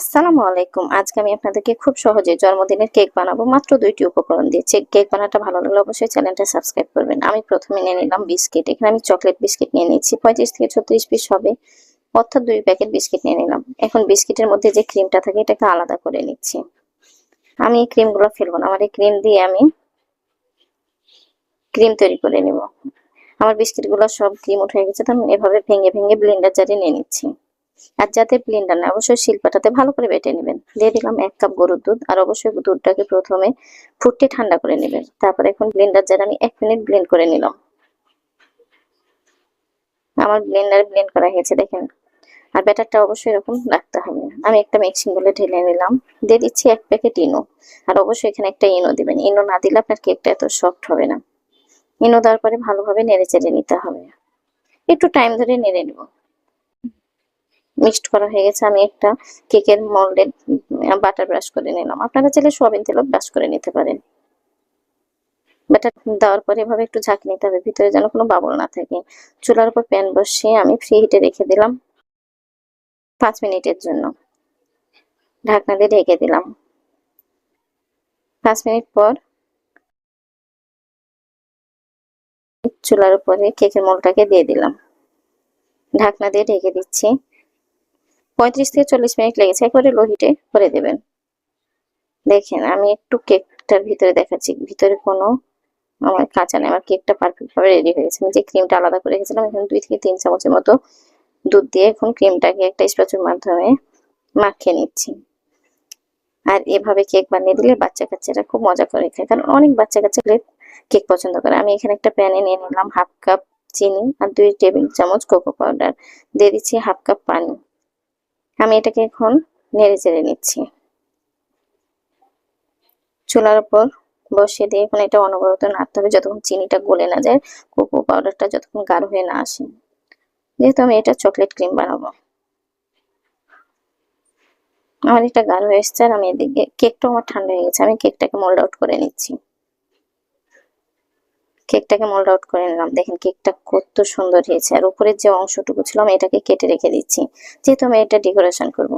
আসসালামু আলাইকুম। আজকে আমি আপনাদেরকে খুব সহজে জন্মদিনের কেক বানাবো। মাত্র দুইটি উপকরণ দিয়ে কেক বানাটা ভালো লাগলে অবশ্যই চ্যানেলটা সাবস্ক্রাইব করবেন। আমি প্রথমে নিয়ে নিলাম বিস্কিট। এখানে আমি চকলেট বিস্কিট নিয়ে নিচ্ছি পঁয়ত্রিশ থেকে ছত্রিশ পিস হবে। অর্থাৎ দুই প্যাকেট বিস্কিট নিয়ে নিলাম। এখন বিস্কিটের মধ্যে যে ক্রিমটা থাকে, এটাকে আলাদা করে নিচ্ছি। আমি এই ক্রিমগুলো ফেলব না। আমার এই ক্রিম দিয়ে আমি ক্রিম তৈরি করে নিব। আমার বিস্কিটগুলো সব ক্রিম উঠে গেছে তো আমি এভাবে ভেঙে ভেঙে ব্লেন্ডার জারে নিয়ে নিচ্ছি। আর যাতে ব্লেন্ডার না, অবশ্যই শিল্পাটাতে ভালো করে বেটে নেবেন। দিয়ে দিলাম এক কাপ গরুর দুধ, আর অবশ্যই দুধটাকে প্রথমে ফুটে ঠান্ডা করে নেবেন। তারপর এখন ব্লেন্ডার জারে আমি এক মিনিট ব্লেন্ড করে নিলাম। আমার ব্লেন্ডার ব্লেন্ড করা হয়েছে, দেখেন। আর ব্যাটারটা অবশ্যই এরকম রাখতে হবে। আমি একটা মিক্সিং বলে ঢেলে নিলাম। দিয়ে দিচ্ছি এক প্যাকেট ইনো। আর অবশ্যই এখানে একটা ইনো দিবেন। ইনো না দিলে আপনার কেকটা এত সফট হবে না। ইনো দেওয়ার পরে ভালোভাবে নেড়ে চেড়ে নিতে হবে। একটু টাইম ধরে নেড়ে নেব। মিক্সড করা হয়ে গেছে, আমি একটা কেকের মোল্ডে বাটার ব্রাশ করে নিলাম। আপনারা চাইলে সোয়াবিন তেলও ব্রাশ করে নিতে পারেন। ব্যাটার দেওয়ার পরে এভাবে একটু ঝাঁকি নিতে হবে, ভিতরে যেন কোনো বাবল না থাকে। চুলার উপর প্যান বসিয়ে আমি ফ্রি হিটে রেখে দিলাম পাঁচ মিনিটের জন্য। ঢাকনা দিয়ে ঢেকে দিলাম। পাঁচ মিনিট পর চুলার উপরে কেকের মোলটাকে দিয়ে দিলাম। ঢাকনা দিয়ে ঢেকে দিচ্ছি। পঁয়ত্রিশ থেকে চল্লিশ মিনিট লেগেছে, একবারে লো হিটে করে দেবেন। দেখেন, আমি একটু কেকটার ভিতরে দেখাচ্ছি। ভিতরে কোনো আমার কাঁচা নেই, আমার কেকটা পারফেক্ট ভাবে রেডি হয়ে গেছে। আমি যে ক্রিমটা আলাদা করে রেখেছিলাম, এখানে দুই থেকে তিন চামচের মতো দুধ দিয়ে এখন ক্রিমটাকে একটা স্প্যাচুর মাধ্যমে মাখিয়ে নিচ্ছি। আর এভাবে কেক বানিয়ে দিলে বাচ্চা কাচ্চারা খুব মজা করে খায়, কারণ অনেক বাচ্চা কাচ্চা কেক পছন্দ করে। আমি এখানে একটা প্যানে নিয়ে নিলাম হাফ কাপ চিনি আর দুই টেবিল চামচ কোকো পাউডার দিয়ে দিচ্ছি হাফ কাপ পানি। আমি এটাকে এখন নেড়ে চেড়ে নিচ্ছি। চুলার উপর বসিয়ে দিয়ে এখন এটা অনবরত নাড়তে হবে যতক্ষণ চিনিটা গলে না যায়, কোকো পাউডারটা যতক্ষণ গাঢ় হয়ে না আসে। যেহেতু আমি এটা চকলেট ক্রিম বানাবো। আমার এটা গাঢ় হয়ে এসছে আর আমি এদিকে কেকটাও আমার ঠান্ডা হয়ে গেছে, আমি কেকটাকে মোল্ড আউট করে নিচ্ছি। কেকটাকে মোল্ড আউট করে নিলাম। দেখেন কেকটা কত সুন্দর হয়েছে। আর উপরের যে অংশটুকু ছিল, আমি এটাকে কেটে রেখে দিচ্ছি। যেহেতু আমি এটা ডেকোরেশন করব।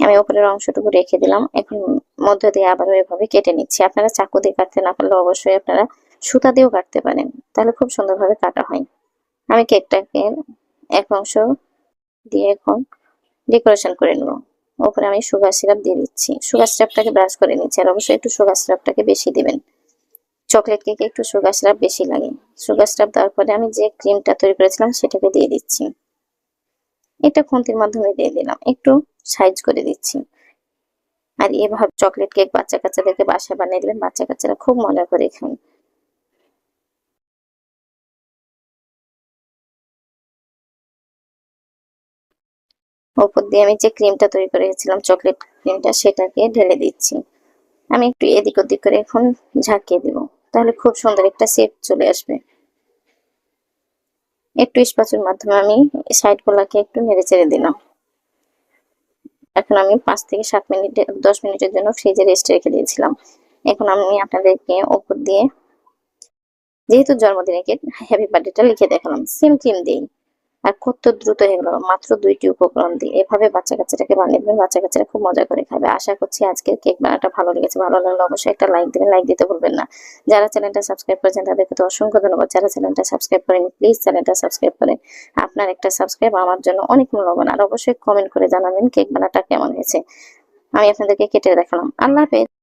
আমি উপরের অংশটুকু রেখে দিলাম। এখন মধ্য দিয়ে আবারও এভাবে কেটে নিচ্ছি। আপনারা চাকু দিয়ে কাটতে না পারলে অবশ্যই আপনারা সুতা দিয়েও কাটতে পারেন। তাহলে খুব সুন্দরভাবে কাটা হয়। আমি কেকটাকে এক অংশ দিয়ে এখন ডেকোরেশন করে নেব। উপরে আমি সুগার সিরাপ দিয়ে দিচ্ছি। সুগার সিরাপটাকে ব্রাশ করে নিচ্ছি। আর অবশ্যই একটু সুগার সিরাপটাকে বেশি দিবেন। চকলেট কেকে একটু সুগার সিরাপ বেশি লাগে। সুগার সিরাপ দেওয়ার পরে আমি যে ক্রিমটা তৈরি করেছিলাম সেটাকে দিয়ে দিচ্ছি। এটা খুন্তির মাধ্যমে দিয়ে দিলাম। একটু সাইজ করে দিচ্ছি। আর এভাবে চকলেট কেক বাচ্চা কাচ্চাদেরকে বাসায় বানিয়ে দিবেন, বাচ্চা কাচ্চারা খুব মজা করে খায়। ওপর দিয়ে আমি যে ক্রিমটা তৈরি করেছিলাম, চকলেট ক্রিমটা সেটাকে ঢেলে দিচ্ছি। আমি একটু এদিক ওদিক করে এখন ঝাঁকিয়ে দিব। তাহলে খুব সুন্দর একটা শেপ চলে আসবে। একটু স্পাচুর মাধ্যমে আমি সাইড গুলাকে একটু নেড়ে চেড়ে দিলাম। এখন আমি পাঁচ থেকে সাত মিনিট, দশ মিনিটের জন্য ফ্রিজে রেস্ট রেখে দিয়েছিলাম। এখন আমি আপনাদেরকে ওপর দিয়ে, যেহেতু জন্মদিনে কেক হ্যাপি বার্থডেটা লিখে দেখালাম সেম ক্রিম দিই আর কত দ্রুত হয়ে গেল, মাত্র দুইটি উপকরণ দিয়ে। এভাবে বাচ্চা কাচ্চাটাকে বানিয়ে দেবেন বাচ্চা কাচ্চারা খুব মজা করে খাবে। আশা করছি আজকের কেক বানাটা ভালো লেগেছে। ভালো লাগলে অবশ্যই একটা লাইক দেবেন, লাইক দিতে ভুলবেন না। যারা চ্যানেলটা সাবস্ক্রাইব করেছেন, তাদেরকে তো অসংখ্য ধন্যবাদ। যারা চ্যানেলটা সাবস্ক্রাইব করেনি প্লিজ চ্যানেলটা সাবস্ক্রাইব করেন। আপনার একটা সাবস্ক্রাইব আমার জন্য অনেক মূল্যবান। আর অবশ্যই কমেন্ট করে জানাবেন কেক বানাটা কেমন হয়েছে। আমি আপনাদেরকে কেটে দেখালাম। আল্লাহ হাফেজ।